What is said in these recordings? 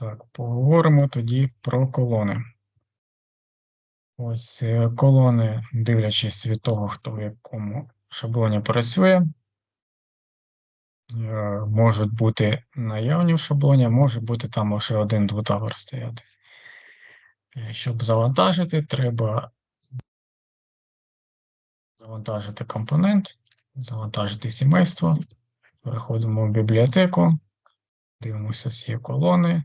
Так, поговоримо тоді про колони. Ось е, колони, дивлячись від того, хто в якому шаблоні працює, е, можуть бути наявні в шаблоні, може бути там лише один двутавер стояти. Е, Щоб завантажити, треба завантажити компонент, завантажити сімейство. Переходимо в бібліотеку, дивимося є колони.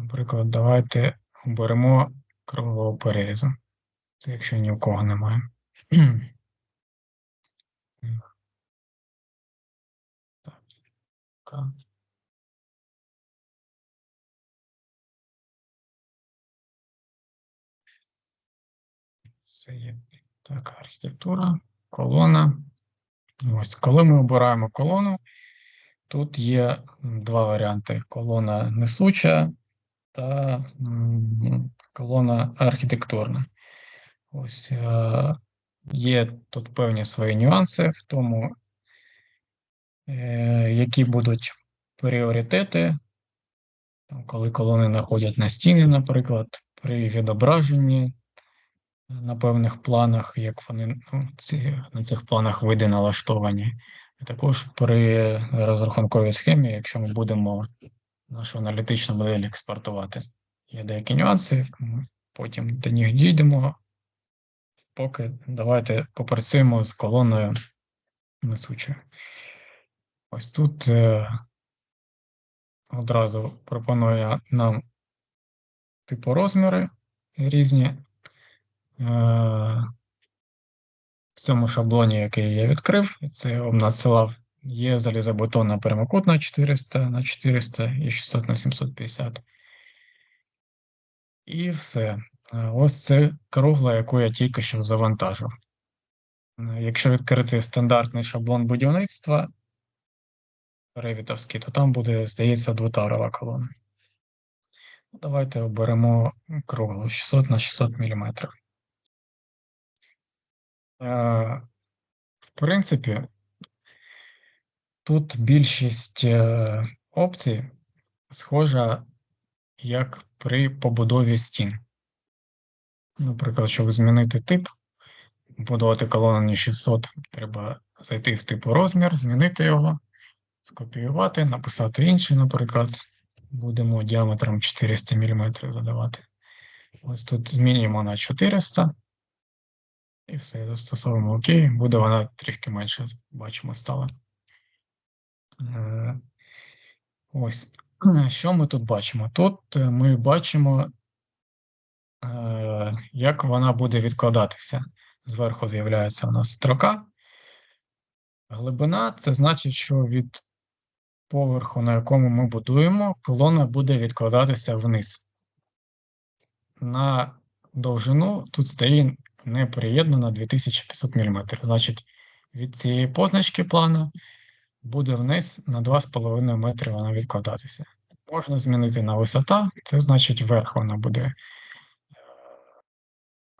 Наприклад, давайте оберемо кругового перерізу. Це якщо ні в кого немає. Так. Це є така архітектура, колона. Ось, коли ми обираємо колону, тут є два варіанти: колона несуча та колона архітектурна. Ось е, є тут певні свої нюанси в тому, е, які будуть пріоритети, там, коли колони находять на стіні, наприклад, при відображенні на певних планах, як вони ну, ці, на цих планах види налаштовані. І також при розрахунковій схемі, якщо ми будемо нашу аналітичну модель експортувати. Є деякі нюанси, потім до них дійдемо. Поки давайте попрацюємо з колоною несучою. Ось тут е, одразу пропонує нам типу розміри різні. Е, в цьому шаблоні, який я відкрив, це я вам надсилав, є залізобетонна прямокутна 400 на 400 і 600 на 750. І все. Е, Ось це кругла, яку я тільки що завантажив. Е, Якщо відкрити стандартний шаблон будівництва ревітовський, то там буде, здається, двотарова колона. Ну, Давайте оберемо круглу 600 на 600 мм. Е, В принципі, тут більшість е, опцій схожа як при побудові стін. Наприклад, щоб змінити тип, будувати колону на 600, треба зайти в типу розмір, змінити його, скопіювати, написати інший, наприклад, будемо діаметром 400 мм задавати. Ось тут змінюємо на 400. І все, застосовуємо ОК, буде вона трішки менше, бачимо, стала. Е, Ось, що ми тут бачимо? Тут е, ми бачимо, е, як вона буде відкладатися. Зверху з'являється у нас строка. Глибина це значить, що від поверху, на якому ми будуємо, колона буде відкладатися вниз. На довжину тут стає не приєднана 2500 мм. Значить, від цієї позначки плану буде вниз на 2,5 метри вона відкладатися. Можна змінити на висота, це значить вверх вона буде е,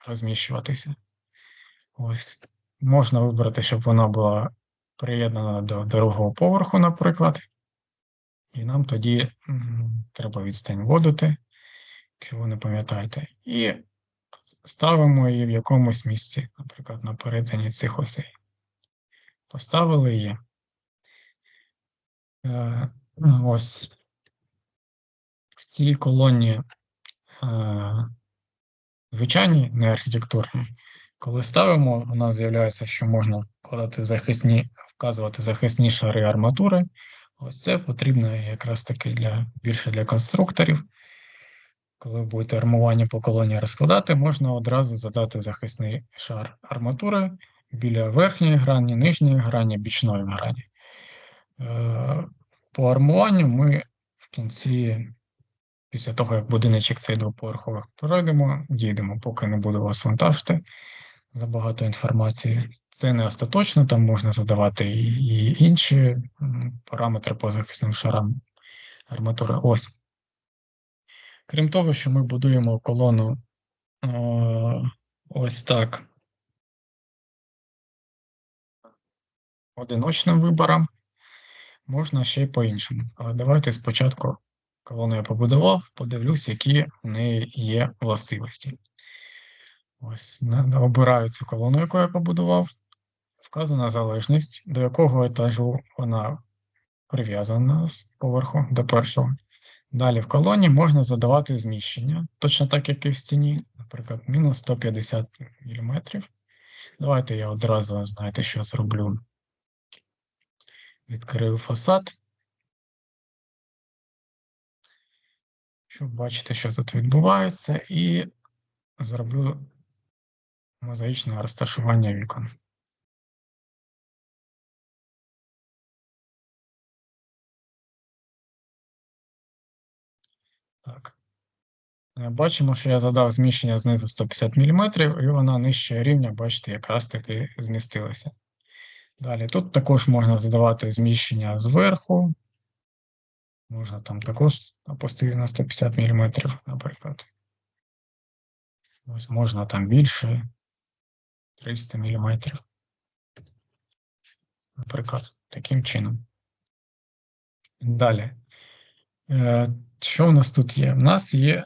розміщуватися. Ось можна вибрати, щоб вона була приєднана до другого поверху, наприклад. І нам тоді треба відстань вводити, якщо ви не пам'ятаєте. І ставимо її в якомусь місці, наприклад, на перетині цих осей. Поставили її. Е, ось в цій колоні е, звичайні, не архітектурні. Коли ставимо, у нас з'являється, що можна вкладати захисні, вказувати захисні шари арматури. Ось це потрібно якраз таки для більше для конструкторів. Коли будете армування по колоні розкладати, можна одразу задати захисний шар арматури біля верхньої грані, нижньої грані, бічної грані. По армуванню ми в кінці, після того, як будиночок цей двоповерхових пройдемо, дійдемо, поки не буду вас вантажити забагато інформації. Це не остаточно, там можна задавати і, інші параметри по захисним шарам арматури. Ось. Крім того, що ми будуємо колону ось так. Одиночним вибором можна ще й по-іншому. Але давайте спочатку колону я побудував, подивлюсь, які в неї є властивості. Ось, обираю цю колону, яку я побудував. Вказана залежність, до якого етажу вона прив'язана з поверху до першого. Далі в колоні можна задавати зміщення, точно так, як і в стіні, наприклад, мінус 150 мм. Давайте я одразу, знаєте, що зроблю. Відкрию фасад. Щоб бачити, що тут відбувається, і зроблю мозаїчне розташування вікон. Так. Е, бачимо, що я задав зміщення знизу 150 мм, і вона нижче рівня, бачите, якраз таки змістилася. Далі тут також можна задавати зміщення зверху. Можна там також опустити на 150 мм, наприклад. Ось можна там більше 300 мм. Наприклад, таким чином. Далі. Е, що у нас тут є? У нас є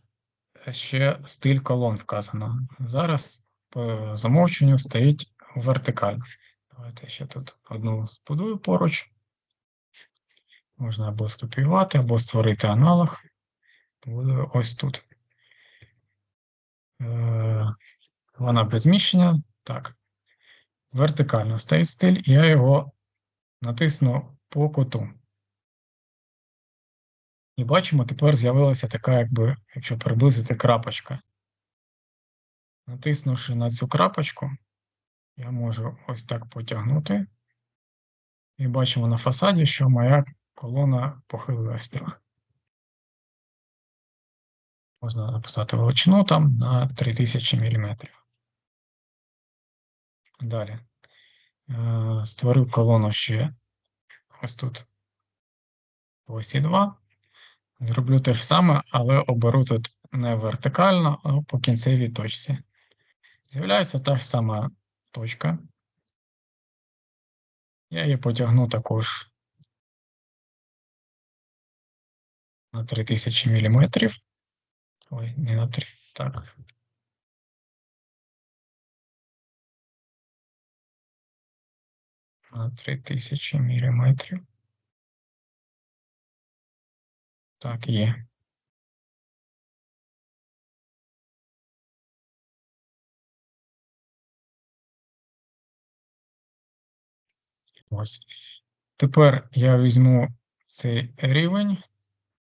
ще стиль колон вказано. Зараз по замовченню стоїть вертикально. Давайте ще тут одну збудую поруч. Можна або скопіювати, або створити аналог. Буде ось тут. Е, вона без зміщення. Так. Вертикально стоїть стиль, я його натисну по куту. І бачимо, тепер з'явилася така, якби, якщо приблизити крапочка. Натиснувши на цю крапочку, я можу ось так потягнути. І бачимо на фасаді, що моя колона похилилась трохи. Можна написати величину там на 3000 мм. Далі. Е, створив колону ще ось тут по осі 2. Зроблю те ж саме, але оберу тут не вертикально, а по кінцевій точці. З'являється та ж сама точка. Я її потягну також на 3000 мм. Ой, не на 3. Так. На 3000 мм. Так, є. Ось. Тепер я візьму цей рівень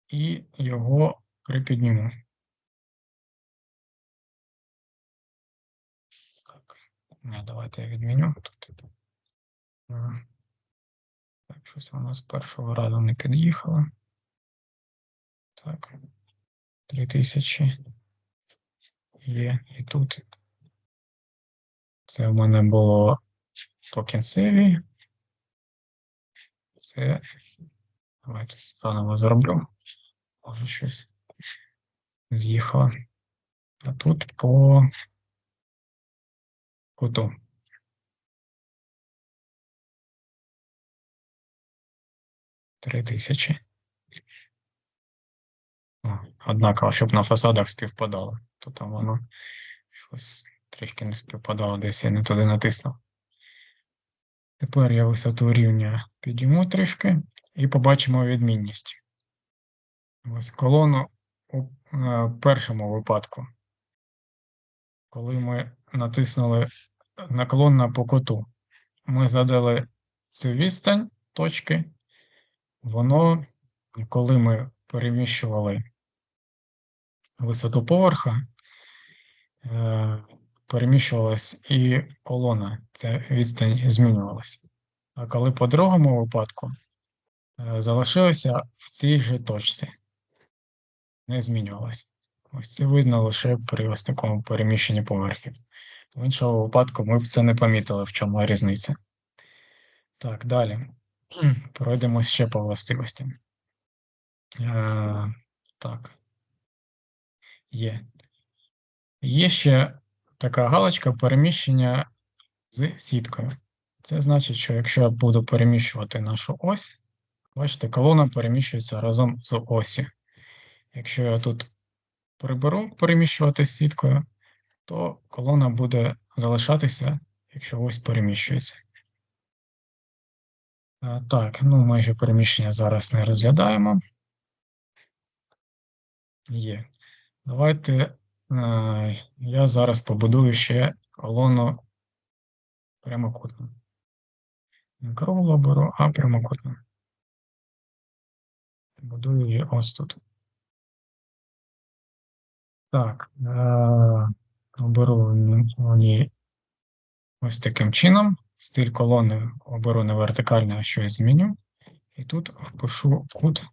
і його припідніму. Так, не, давайте я відміню тут. Так, щось воно з першого разу не під'їхало. Так, 3000 є і тут. Це в мене було по кінцевій. Це давайте заново зроблю. Може щось з'їхало. А тут по куту. Три тисячі. Однаково, щоб на фасадах співпадало. То там воно щось трішки не співпадало, десь я не туди натиснув. Тепер я висоту рівня підійму трішки і побачимо відмінність. Ось колону у е, першому випадку, коли ми натиснули наклон по куту, ми задали цю відстань точки, воно, коли ми переміщували висоту поверха, е, переміщувалась і колона, ця відстань змінювалася. А коли по другому випадку е, залишилася в цій же точці, не змінювалася. Ось це видно лише при ось такому переміщенні поверхів. В іншому випадку ми б це не помітили, в чому різниця. Так, далі. Пройдемось ще по властивостям. Е, Так. Є. Є ще така галочка переміщення з сіткою. Це значить, що якщо я буду переміщувати нашу ось, бачите, колона переміщується разом з осі. Якщо я тут приберу переміщувати сіткою, то колона буде залишатися, якщо ось переміщується. Е, Так, ну майже переміщення зараз не розглядаємо. Є. Давайте я зараз побудую ще колону прямокутну. Не круглу беру, а прямокутну. Будую її ось тут. Так, е, оберу її ось таким чином. Стиль колони оберу не вертикальний, а щось зміню. І тут впишу кут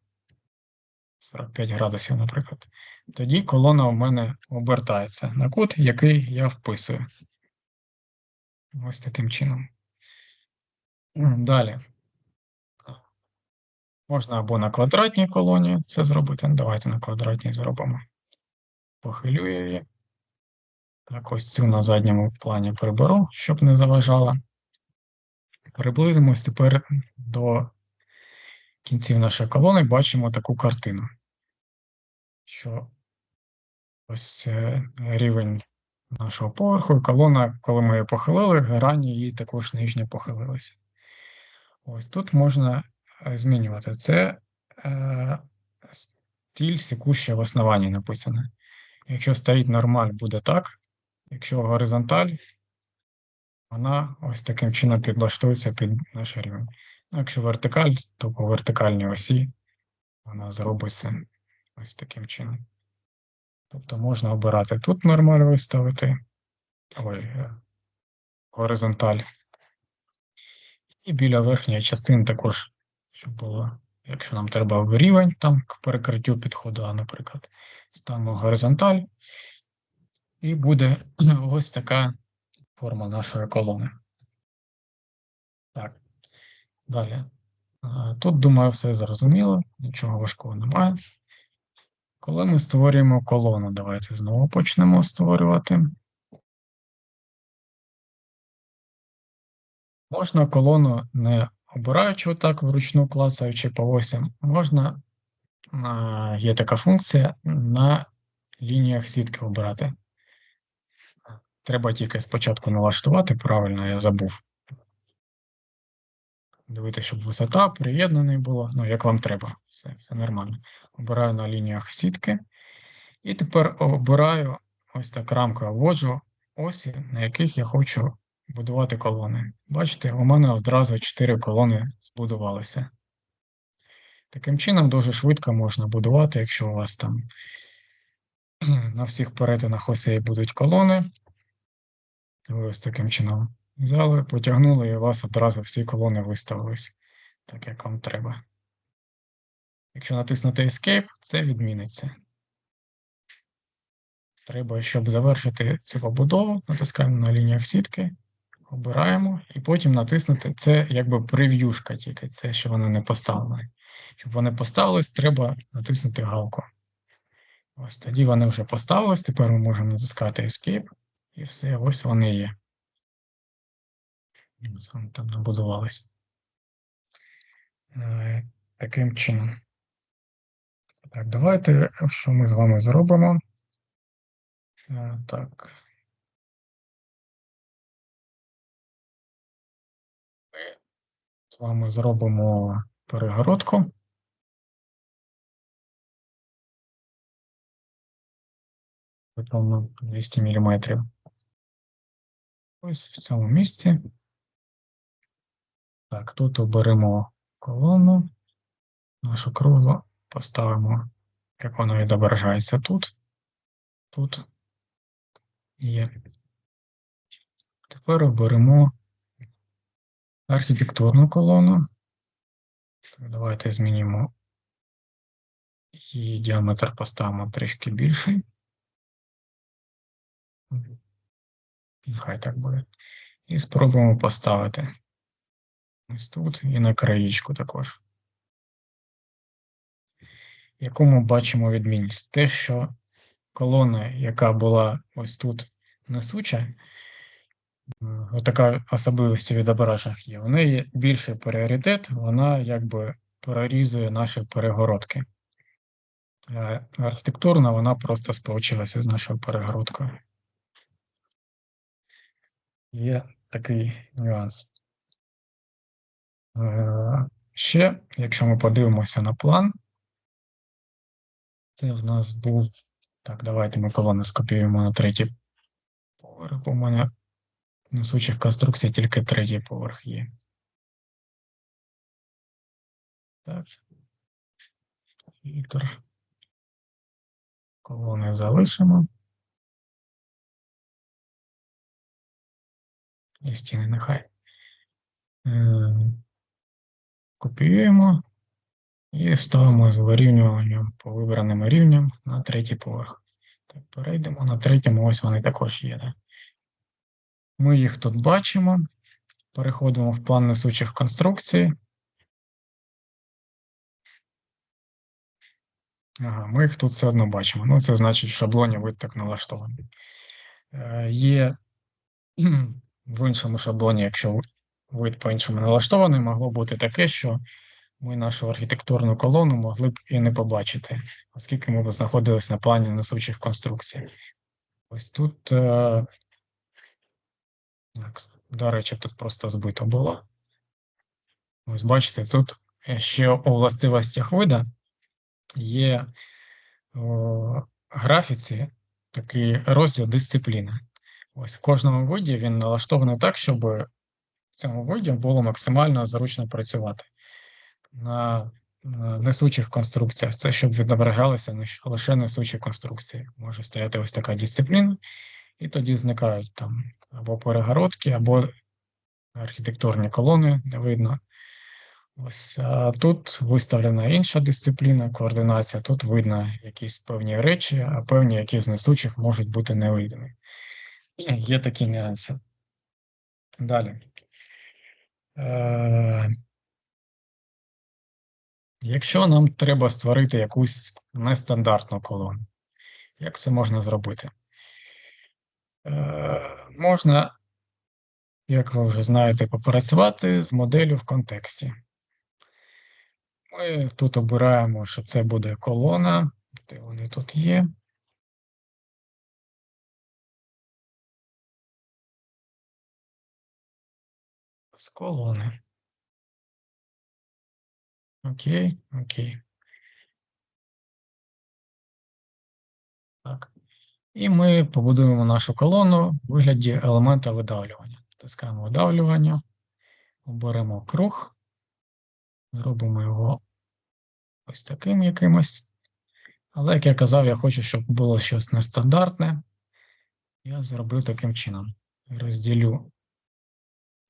45 градусів, наприклад. Тоді колона у мене обертається на кут, який я вписую. Ось таким чином. Далі. Можна або на квадратній колоні це зробити. Давайте на квадратній зробимо. Похилю її. Так, ось цю на задньому плані приберу, щоб не заважала. Приблизимось тепер до кінців нашої колони бачимо таку картину, що ось рівень нашого поверху, колона, коли ми її похилили, грані її також нижнє похилилися. Ось тут можна е, змінювати. Це е, стиль секуща в основанні написано. Якщо стоїть нормаль, буде так. Якщо горизонталь, вона ось таким чином підлаштується під наш рівень. Ну, Якщо вертикаль, то по вертикальній осі вона зробиться ось таким чином. Тобто можна обирати тут нормаль виставити, ой, е, горизонталь. І біля верхньої частини також, щоб було, якщо нам треба рівень там к перекриттю підходила, наприклад, ставимо горизонталь, і буде ось така форма нашої колони. Так, далі. Тут, думаю, все зрозуміло, нічого важкого немає. Коли ми створюємо колону, давайте знову почнемо створювати. Можна колону не обираючи отак вручну клацаючи по осям, можна, є така функція на лініях сітки обирати. Треба тільки спочатку налаштувати, правильно я забув. Дивитися, щоб висота приєднаний було, ну, як вам треба, все все нормально. Обираю на лініях сітки. І тепер обираю ось так рамкою вводжу осі, на яких я хочу будувати колони. Бачите, у мене одразу 4 колони збудувалися. Таким чином, дуже швидко можна будувати, якщо у вас там на всіх перетинах осей будуть колони. Ось таким чином взяли, потягнули, і у вас одразу всі колони виставились, так як вам треба. Якщо натиснути Escape, це відміниться. Треба, щоб завершити цю побудову, натискаємо на лініях сітки, обираємо, і потім натиснути це якби прев'юшка тільки, це що вони не поставлені. Щоб вони поставились, треба натиснути галку. Ось тоді вони вже поставились, тепер ми можемо натискати Escape, і все, ось вони є. Вони там набудувались. Е, таким чином. Так, давайте, що ми з вами зробимо? Е, так. Ми з вами зробимо перегородку. Виповно 200 мм. Ось в цьому місці. Так, тут оберемо колону, нашу круглу, поставимо, як воно відображається тут, тут є. Тепер оберемо архітектурну колону. Давайте змінимо її діаметр поставимо трішки більший. Нехай так буде. І спробуємо поставити ось тут і на краєчку також. Яку ми бачимо відмінність? Те, що колона, яка була ось тут несуча, отака особливість у відображеннях є. У неї більший пріоритет, вона якби прорізує наші перегородки. Е, архітектурно вона просто сполучилася з нашою перегородкою. Є такий нюанс. Е, ще, якщо ми подивимося на план, це в нас був. Так, давайте ми колони скопіюємо на третій поверх, бо в мене несучих конструкцій тільки третій поверх є. Так. Фільтр. Колони залишимо. І стіни нехай. Копіюємо і ставимо з вирівнюванням по вибраним рівням на третій поверх. Так, перейдемо на третьому, ось вони також є. Да? Ми їх тут бачимо. Переходимо в план несучих конструкцій. Ага, ми їх тут все одно бачимо. Ну, це значить, в шаблоні вид так налаштований. Е, Є в іншому шаблоні, якщо вид по-іншому налаштований, могло бути таке, що ми нашу архітектурну колону могли б і не побачити, оскільки ми б знаходились на плані несучих конструкцій. Ось тут, е, до речі, тут просто збито було. Ось бачите, тут ще у властивостях вида є в графіці такий розділ дисципліни. Ось в кожному виді він налаштований так, щоб в цьому виді було максимально зручно працювати. На несучих конструкціях це щоб відображалися лише несучі конструкції. Може стояти ось така дисципліна, і тоді зникають там або перегородки, або архітектурні колони, не видно. Ось а тут виставлена інша дисципліна, координація. Тут видно якісь певні речі, а певні, які з несучих можуть бути невидимі. Є такі нюанси. Далі. Е, Якщо нам треба створити якусь нестандартну колону, як це можна зробити? Е, Можна, як ви вже знаєте, попрацювати з моделлю в контексті. Ми тут обираємо, що це буде колона, де вони тут є. З колони. Окей, окей. Так. І ми побудуємо нашу колону в вигляді елемента видавлювання. Тискаємо видавлювання, оберемо круг, зробимо його ось таким якимось. Але, як я казав, я хочу, щоб було щось нестандартне. Я зроблю таким чином. Розділю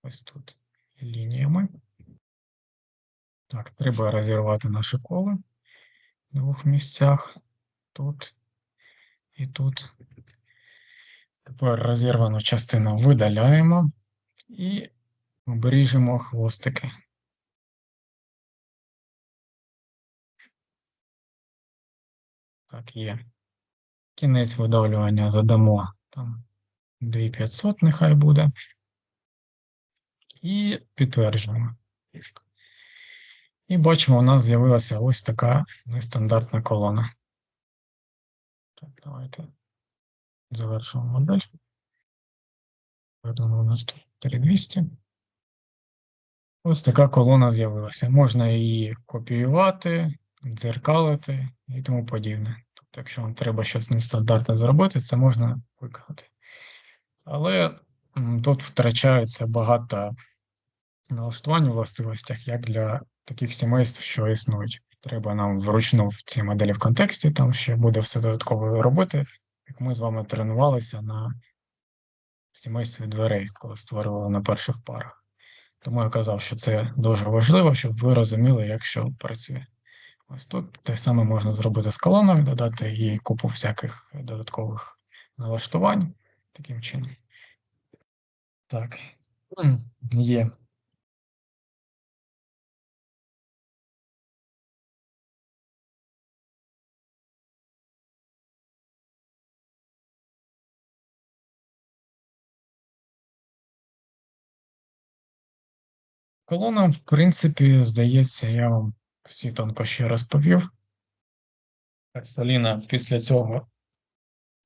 ось тут лініями. Так, треба розірвати наше коло в двох місцях. Тут і тут. Тепер розірвану частину видаляємо і оберіжемо хвостики. Так, є. Кінець видавлювання задамо там 2500, нехай буде. І підтверджуємо. І бачимо, у нас з'явилася ось така нестандартна колона. Так, давайте завершимо модель. Видано у нас тут 3200. Ось така колона з'явилася. Можна її копіювати, дзеркалити і тому подібне. Тобто, якщо вам треба щось нестандартне зробити, це можна виконати. Але тут втрачається багато налаштувань у властивостях, як для таких сімейств, що існують. Треба нам вручну в цій моделі в контексті, там ще буде все додатково робити, як ми з вами тренувалися на сімействі дверей, коли створювали на перших парах. Тому я казав, що це дуже важливо, щоб ви розуміли, як що працює. Ось тут те саме можна зробити з колоною, додати їй купу всяких додаткових налаштувань таким чином. Так, є. Колона, в принципі, здається, я вам всі тонкощі розповів. Так, Поліна, після цього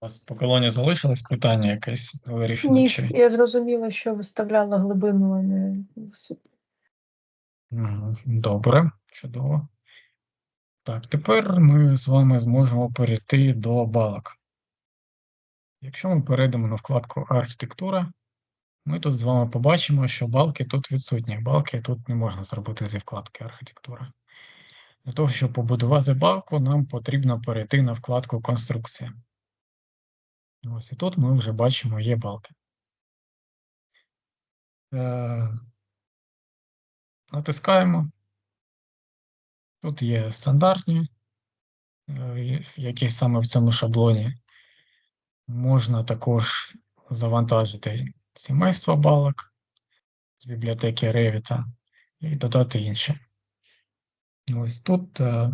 у вас по колоні залишилось питання якесь вирішено? Ні, Чи... я зрозуміла, що виставляла глибину, а не Добре, чудово. Так, тепер ми з вами зможемо перейти до балок. Якщо ми перейдемо на вкладку Архітектура, ми тут з вами побачимо, що балки тут відсутні. Балки тут не можна зробити зі вкладки Архітектура. Для того, щоб побудувати балку, нам потрібно перейти на вкладку Конструкція. Ось і тут ми вже бачимо є балки. Е, Натискаємо. Тут є стандартні, е, які саме в цьому шаблоні. Можна також завантажити сімейство балок з бібліотеки Revit і додати інші. Ось тут е,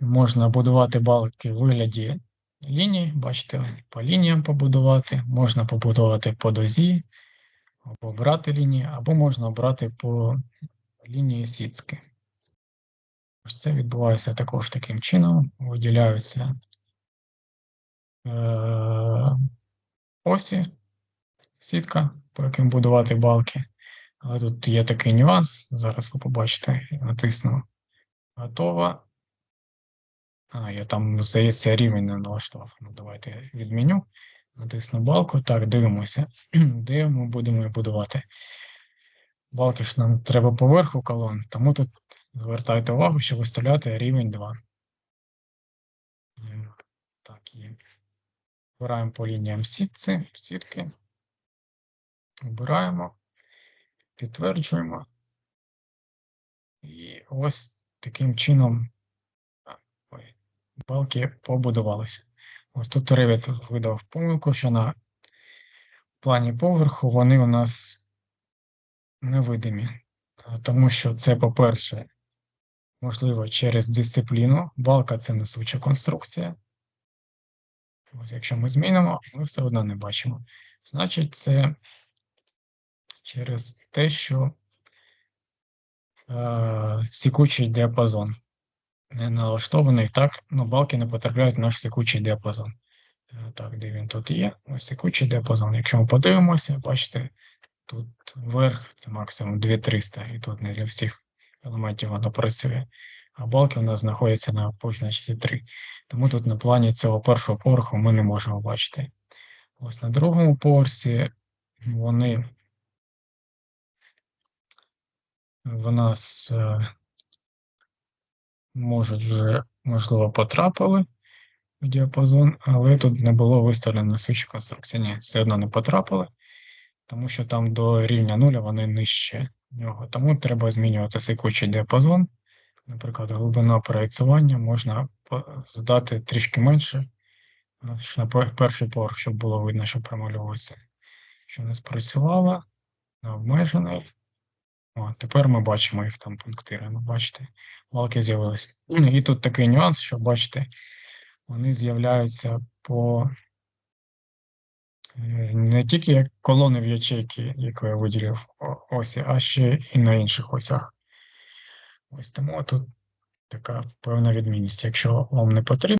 можна будувати балки в вигляді ліній, бачите, по лініям побудувати, можна побудувати по дозі, або обрати лінії, або можна обрати по лінії сітки. Це відбувається також таким чином. Виділяються е, осі, сітка, по яким будувати балки. Але тут є такий нюанс. Зараз ви побачите, я натисну готово. А, я там, здається, рівень не налаштував. Ну, давайте я відміню. Натисну балку. Так, дивимося, де ми будемо будувати. Балки ж нам треба поверху колон, тому тут звертайте увагу, що виставляти рівень 2. Е, Так, є. Обираємо по лініям сітці, сітки. Обираємо, підтверджуємо. І ось таким чином ой, балки побудувалися. Ось тут Revit видав помилку, що на плані поверху вони у нас невидимі. Тому що це, по-перше, можливо, через дисципліну. Балка це несуча конструкція. Ось якщо ми змінимо, ми все одно не бачимо. Значить, це через те, що е, сікучий діапазон налаштований так, ну, балки не потрапляють в наш сікучий діапазон. Е, Так, де він тут є? Ось сікучий діапазон. Якщо ми подивимося, бачите, тут верх це максимум 2300, і тут не для всіх елементів воно працює. А балки у нас знаходяться на позначці 3. Тому тут на плані цього першого поверху ми не можемо бачити. Ось на другому поверсі вони в нас е, можуть вже, можливо, потрапили в діапазон, але тут не було виставлено несучі конструкції. Ні, все одно не потрапили, тому що там до рівня нуля вони нижче нього. Тому треба змінювати секучий діапазон. Наприклад, глибина проєцювання можна задати трішки менше, на перший поверх, щоб було видно, що промальовується. Що не спрацювало, на обмежений. О, тепер ми бачимо їх там пунктирами. Бачите, балки з'явилися. І тут такий нюанс, що бачите, вони з'являються по е, не тільки як колони в ячейки, яку я виділив осі, а ще і на інших осях. Ось тому тут така певна відмінність. Якщо вам не потрібно.